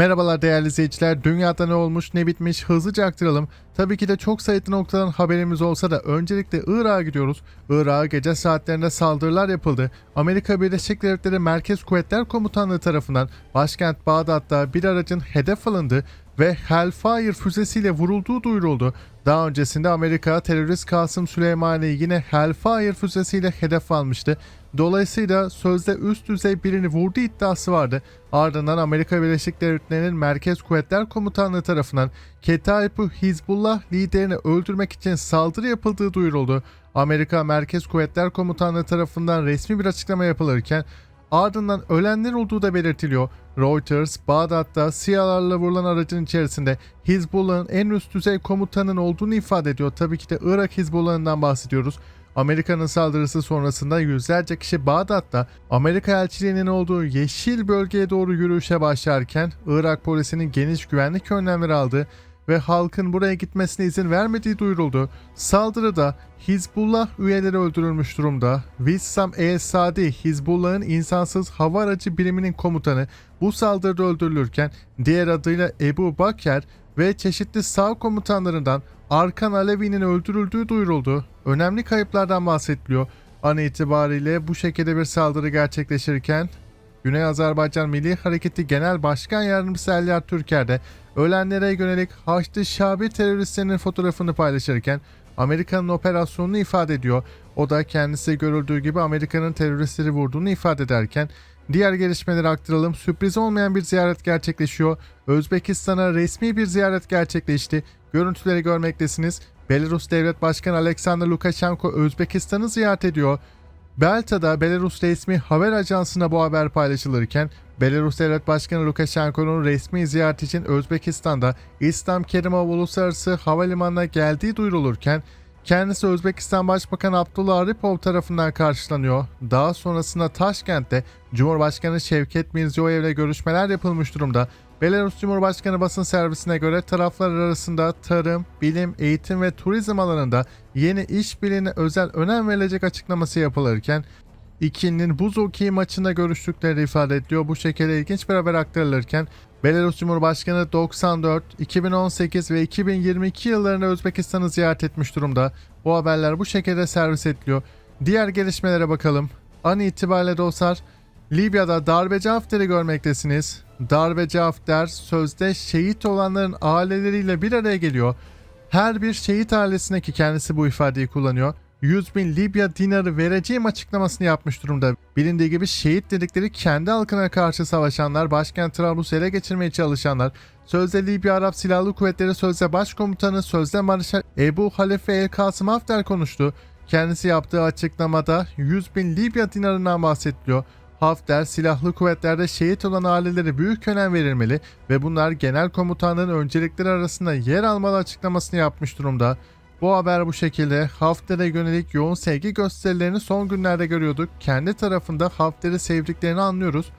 Merhabalar değerli izleyiciler. Dünyada ne olmuş ne bitmiş hızlıca aktaralım. Tabii ki de çok sayıda noktadan haberimiz olsa da öncelikle Irak'a gidiyoruz. Irak'a gece saatlerinde saldırılar yapıldı. Amerika Birleşik Devletleri Merkez Kuvvetler Komutanlığı tarafından başkent Bağdat'ta bir aracın hedef alındı ve Hellfire füzesiyle vurulduğu duyuruldu. Daha öncesinde Amerika terörist Kasım Süleymani'yi yine Hellfire füzesiyle hedef almıştı. Dolayısıyla sözde üst düzey birini vurdu iddiası vardı. Ardından Amerika Birleşik Devletleri'nin Merkez Kuvvetler Komutanlığı tarafından Ketaipu Hizbullah liderini öldürmek için saldırı yapıldığı duyuruldu. Amerika Merkez Kuvvetler Komutanlığı tarafından resmi bir açıklama yapılırken ardından ölenler olduğu da belirtiliyor. Reuters, Bağdat'ta SİHA'larla vurulan aracın içerisinde Hizbullah'ın en üst düzey komutanın olduğunu ifade ediyor. Tabii ki de Irak Hizbullah'ından bahsediyoruz. Amerika'nın saldırısı sonrasında yüzlerce kişi Bağdat'ta Amerika elçiliğinin olduğu yeşil bölgeye doğru yürüyüşe başlarken Irak polisinin geniş güvenlik önlemleri aldığı ve halkın buraya gitmesine izin vermediği duyuruldu. Saldırıda Hizbullah üyeleri öldürülmüş durumda. Vissam el-Sadi, Hizbullah'ın insansız hava aracı biriminin komutanı bu saldırıda öldürülürken diğer adıyla Ebu Baker ve çeşitli sağ komutanlarından Arkan Alevi'nin öldürüldüğü duyuruldu. Önemli kayıplardan bahsediliyor. An itibariyle bu şekilde bir saldırı gerçekleşirken Güney Azerbaycan Milli Hareketi Genel Başkan Yardımcısı Elyar Türker de ölenlere yönelik Haçlı Şabi teröristlerinin fotoğrafını paylaşırken Amerika'nın operasyonunu ifade ediyor. O da kendisi görüldüğü gibi Amerika'nın teröristleri vurduğunu ifade ederken Diğer gelişmeleri aktaralım. Sürpriz olmayan bir ziyaret gerçekleşiyor. Özbekistan'a resmi bir ziyaret gerçekleşti. Görüntüleri görmektesiniz. Belarus Devlet Başkanı Alexander Lukashenko Özbekistan'ı ziyaret ediyor. Belta'da Belarus resmi haber ajansına bu haber paylaşılırken Belarus Devlet Başkanı Lukashenko'nun resmi ziyaret için Özbekistan'da İslam Kerimov Uluslararası Havalimanı'na geldiği duyurulurken Kendisi Özbekistan Başbakanı Abdullah Aripov tarafından karşılanıyor. Daha sonrasında Taşkent'te Cumhurbaşkanı Şevket Mirziyoyev ile görüşmeler yapılmış durumda. Belarus Cumhurbaşkanı basın servisine göre taraflar arasında tarım, bilim, eğitim ve turizm alanında yeni işbirliğine özel önem verilecek açıklaması yapılırken ikilinin buz hokeyi maçında görüştükleri ifade ediliyor. Bu şekilde ilginç bir haber aktarılırken Belarus Cumhurbaşkanı 94, 2018 ve 2022 yıllarında Özbekistan'ı ziyaret etmiş durumda. Bu haberler bu şekilde servis ediliyor. Diğer gelişmelere bakalım. An itibariyle dostlar Libya'da darbeci Hafter'i görmektesiniz. Darbeci Hafter sözde şehit olanların aileleriyle bir araya geliyor. Her bir şehit ailesine ki kendisi bu ifadeyi kullanıyor. 100 bin Libya dinarı vereceğim açıklamasını yapmış durumda. Bilindiği gibi şehit dedikleri kendi halkına karşı savaşanlar, başkent Trablus'u ele geçirmeye çalışanlar, sözde Libya Arap Silahlı Kuvvetleri sözde başkomutanı, sözde Marşal Ebu Halefe El Kasım Hafter konuştu. Kendisi yaptığı açıklamada 100 bin Libya dinarından bahsediliyor. Hafter, silahlı kuvvetlerde şehit olan ailelere büyük önem verilmeli ve bunlar genel komutanlığın öncelikleri arasında yer almalı açıklamasını yapmış durumda. Bu haber bu şekilde Hafter'e yönelik yoğun sevgi gösterilerini son günlerde görüyorduk. Kendi tarafında Hafter'i sevdiklerini anlıyoruz.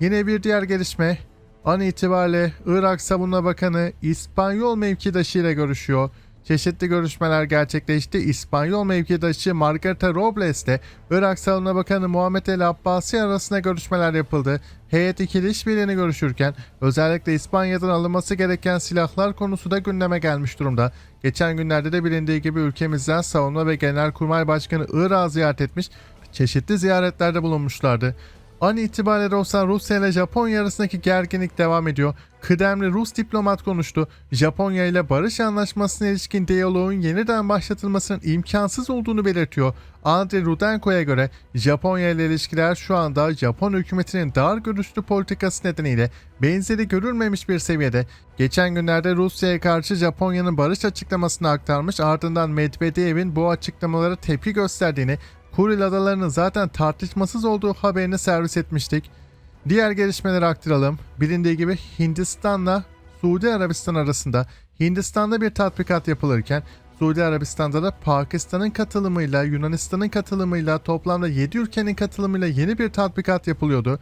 Yine bir diğer gelişme. An itibariyle Irak Savunma Bakanı İspanyol mevkidaşı ile görüşüyor. Çeşitli görüşmeler gerçekleşti. İspanyol mevkidaşı Margarita Robles ile Irak Savunma Bakanı Muhammed El Abbasi arasında görüşmeler yapıldı. Heyet ikili işbirliğini görüşürken özellikle İspanya'dan alınması gereken silahlar konusu da gündeme gelmiş durumda. Geçen günlerde de bilindiği gibi ülkemizden Savunma ve Genelkurmay Başkanı Irak'ı ziyaret etmiş, çeşitli ziyaretlerde bulunmuşlardı. An itibariyle olsa Rusya ile Japonya arasındaki gerginlik devam ediyor. Kıdemli Rus diplomat konuştu. Japonya ile barış anlaşmasına ilişkin diyaloğun yeniden başlatılmasının imkansız olduğunu belirtiyor. Andrei Rudenko'ya göre Japonya ile ilişkiler şu anda Japon hükümetinin dar görüşlü politikası nedeniyle benzeri görülmemiş bir seviyede. Geçen günlerde Rusya'ya karşı Japonya'nın barış açıklamasını aktarmış ardından Medvedev'in bu açıklamalara tepki gösterdiğini Kuril adalarının zaten tartışmasız olduğu haberini servis etmiştik. Diğer gelişmeleri aktaralım. Bilindiği gibi Hindistan'la Suudi Arabistan arasında Hindistan'da bir tatbikat yapılırken Suudi Arabistan'da da Pakistan'ın katılımıyla Yunanistan'ın katılımıyla toplamda 7 ülkenin katılımıyla yeni bir tatbikat yapılıyordu.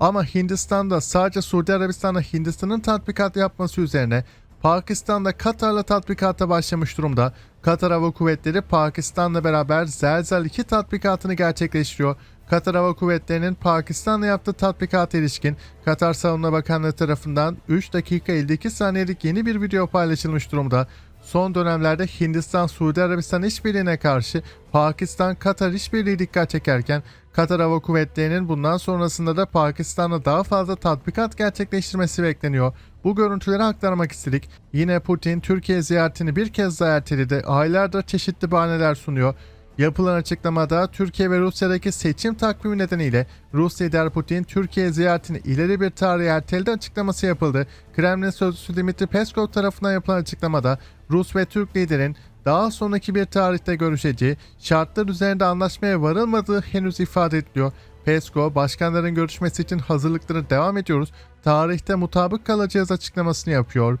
Ama Hindistan'da sadece Suudi Arabistan'la Hindistan'ın tatbikat yapması üzerine Pakistan'da Katar'la tatbikata başlamış durumda. Katar Hava Kuvvetleri Pakistan'la beraber Zelzel 2 tatbikatını gerçekleştiriyor. Katar Hava Kuvvetleri'nin Pakistan'la yaptığı tatbikata ilişkin Katar Savunma Bakanlığı tarafından 3 dakika 52 saniyelik yeni bir video paylaşılmış durumda. Son dönemlerde Hindistan-Suudi Arabistan işbirliğine karşı Pakistan-Katar işbirliği dikkat çekerken Katar Hava Kuvvetleri'nin bundan sonrasında da Pakistan'la daha fazla tatbikat gerçekleştirmesi bekleniyor. Bu görüntüleri aktarmak istedik. Yine Putin Türkiye ziyaretini bir kez daha erteledi. Aylardır çeşitli bahaneler sunuyor. Yapılan açıklamada Türkiye ve Rusya'daki seçim takvimi nedeniyle Rus lider Putin Türkiye ziyaretini ileri bir tarihe erteledi açıklaması yapıldı. Kremlin sözcüsü Dimitri Peskov tarafından yapılan açıklamada Rus ve Türk liderin daha sonraki bir tarihte görüşeceği, şartlar üzerinde anlaşmaya varılmadığı henüz ifade ediliyor. Peskov, başkanların görüşmesi için hazırlıklara devam ediyoruz, tarihte mutabık kalacağız açıklamasını yapıyor.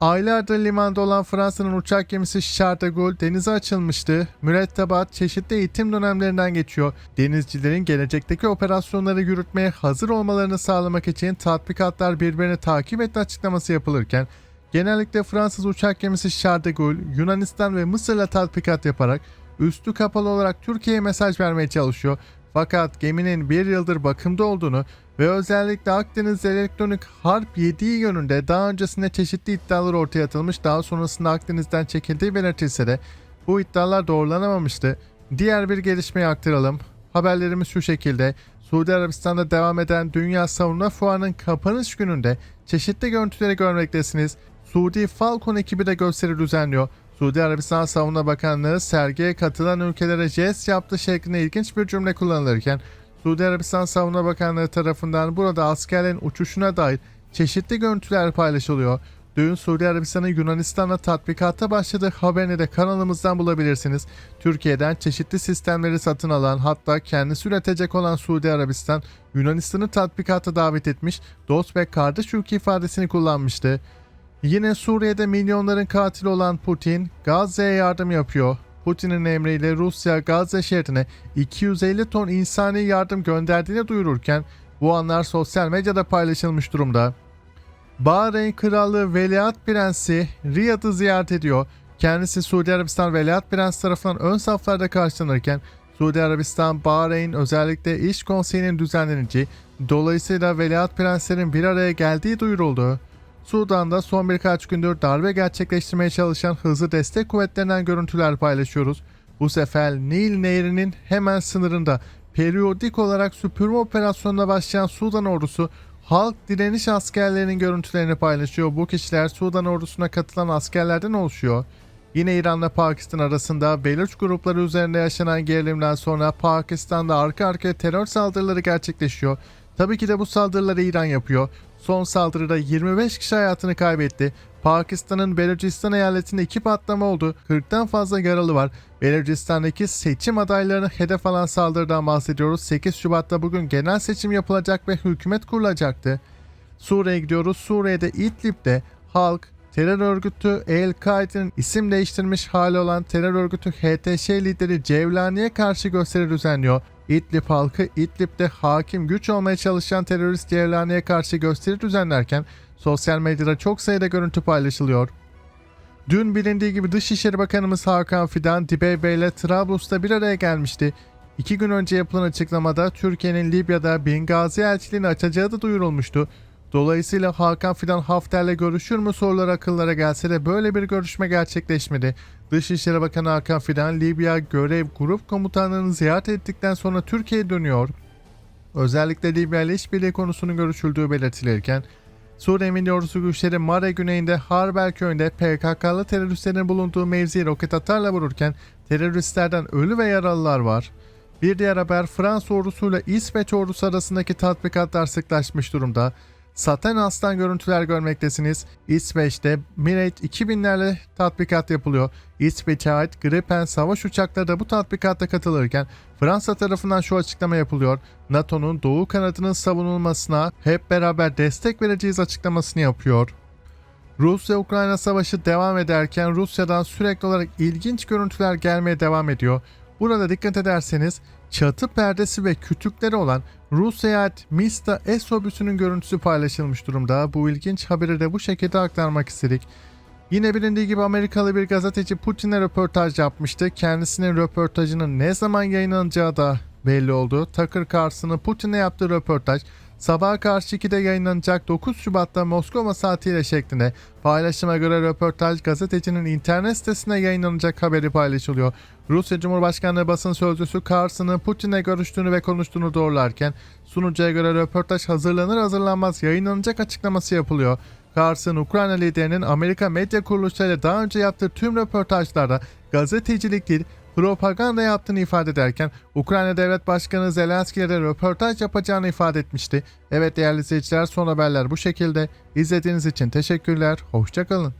Aylardır limanda olan Fransa'nın uçak gemisi Charles de Gaulle denize açılmıştı. Mürettebat çeşitli eğitim dönemlerinden geçiyor. Denizcilerin gelecekteki operasyonları yürütmeye hazır olmalarını sağlamak için tatbikatlar birbirini takip etti açıklaması yapılırken genellikle Fransız uçak gemisi Charles de Gaulle Yunanistan ve Mısır'la tatbikat yaparak üstü kapalı olarak Türkiye'ye mesaj vermeye çalışıyor. Fakat geminin bir yıldır bakımda olduğunu ve özellikle Akdeniz elektronik harp yediği yönünde daha öncesinde çeşitli iddialar ortaya atılmış daha sonrasında Akdeniz'den çekildiği belirtilse de bu iddialar doğrulanamamıştı. Diğer bir gelişmeyi aktaralım. Haberlerimiz şu şekilde. Suudi Arabistan'da devam eden Dünya Savunma Fuarı'nın kapanış gününde çeşitli görüntüleri görmektesiniz. Suudi Falcon ekibi de gösteri düzenliyor. Suudi Arabistan Savunma Bakanlığı sergiye katılan ülkelere jest yaptı şeklinde ilginç bir cümle kullanılırken Suudi Arabistan Savunma Bakanlığı tarafından burada askerlerin uçuşuna dair çeşitli görüntüler paylaşılıyor. Dün Suudi Arabistan'ın Yunanistan'la tatbikata başladığı haberini de kanalımızdan bulabilirsiniz. Türkiye'den çeşitli sistemleri satın alan hatta kendisi üretecek olan Suudi Arabistan Yunanistan'ı tatbikata davet etmiş, dost ve kardeş ülke ifadesini kullanmıştı. Yine Suriye'de milyonların katili olan Putin Gazze'ye yardım yapıyor. Putin'in emriyle Rusya Gazze şehrine 250 ton insani yardım gönderdiğini duyururken bu anlar sosyal medyada paylaşılmış durumda. Bahreyn Krallığı Veliaht Prensi Riyad'ı ziyaret ediyor. Kendisi Suudi Arabistan Veliaht Prens tarafından ön saflarda karşılanırken Suudi Arabistan, Bahreyn özellikle iş konseyinin düzenleneceği, dolayısıyla Veliaht Prenslerin bir araya geldiği duyuruldu. Sudan'da son birkaç gündür darbe gerçekleştirmeye çalışan hızlı destek kuvvetlerinden görüntüler paylaşıyoruz. Bu sefer Nil Nehri'nin hemen sınırında periyodik olarak süpürme operasyonuna başlayan Sudan ordusu halk direniş askerlerinin görüntülerini paylaşıyor. Bu kişiler Sudan ordusuna katılan askerlerden oluşuyor. Yine İran'la Pakistan arasında Beluç grupları üzerinde yaşanan gerilimden sonra Pakistan'da arka arkaya terör saldırıları gerçekleşiyor. Tabii ki de bu saldırıları İran yapıyor. Son saldırıda 25 kişi hayatını kaybetti. Pakistan'ın Belucistan eyaletinde iki patlama oldu. 40'tan fazla yaralı var. Belucistan'daki seçim adaylarını hedef alan saldırıdan bahsediyoruz. 8 Şubat'ta bugün genel seçim yapılacak ve hükümet kurulacaktı. Suriye'ye gidiyoruz. Suriye'de İdlib'de halk terör örgütü El-Kaide'nin isim değiştirmiş hali olan terör örgütü HTŞ lideri Cevlani'ye karşı gösteri düzenliyor. İdlib halkı İdlib'de hakim güç olmaya çalışan terörist Cevlani'ye karşı gösteri düzenlerken sosyal medyada çok sayıda görüntü paylaşılıyor. Dün bilindiği gibi Dışişleri Bakanımız Hakan Fidan Dibeybe ile Trablus'ta bir araya gelmişti. İki gün önce yapılan açıklamada Türkiye'nin Libya'da Bingazi elçiliğini açacağı da duyurulmuştu. Dolayısıyla Hakan Fidan Hafter'le görüşür mü soruları akıllara gelse de böyle bir görüşme gerçekleşmedi. Dışişleri Bakanı Hakan Fidan Libya görev grup komutanlarını ziyaret ettikten sonra Türkiye'ye dönüyor. Özellikle Libya ile işbirliği konusunun görüşüldüğü belirtilirken Suriye Milli Ordusu güçleri Mare güneyinde Harbel köyünde PKK'lı teröristlerin bulunduğu mevziyi roket atarla vururken teröristlerden ölü ve yaralılar var. Bir diğer haber Fransız ordusuyla İsveç ordusu arasındaki tatbikatlar sıklaşmış durumda. Saten Aslan görüntüler görmektesiniz. İsveç'te Mirage 2000'lerle tatbikat yapılıyor. İsveç'e ait Gripen savaş uçakları da bu tatbikatta katılırken Fransa tarafından şu açıklama yapılıyor. NATO'nun doğu kanadının savunulmasına hep beraber destek vereceğiz açıklamasını yapıyor. Rusya-Ukrayna savaşı devam ederken Rusya'dan sürekli olarak ilginç görüntüler gelmeye devam ediyor. Burada dikkat ederseniz çatı perdesi ve kütükleri olan Rusya'ya ait Mista S-Obüsü'nün görüntüsü paylaşılmış durumda. Bu ilginç haberi de bu şekilde aktarmak istedik. Yine bilindiği gibi Amerikalı bir gazeteci Putin'e röportaj yapmıştı. Kendisinin röportajının ne zaman yayınlanacağı da belli oldu. Tucker Carlson'ın Putin'le yaptığı röportaj sabaha karşı 2'de yayınlanacak 9 Şubat'ta Moskova saatiyle şeklinde paylaşıma göre röportaj gazetecinin internet sitesine yayınlanacak haberi paylaşılıyor. Rusya Cumhurbaşkanlığı basın sözcüsü Carson'ın Putin'le görüştüğünü ve konuştuğunu doğrularken sunucuya göre röportaj hazırlanır hazırlanmaz yayınlanacak açıklaması yapılıyor. Carson, Ukrayna liderinin Amerika medya kuruluşlarıyla daha önce yaptığı tüm röportajlarda gazetecilik değil, propaganda yaptığını ifade ederken Ukrayna Devlet Başkanı Zelenski'ye de röportaj yapacağını ifade etmişti. Evet değerli izleyiciler son haberler bu şekilde. İzlediğiniz için teşekkürler. Hoşçakalın.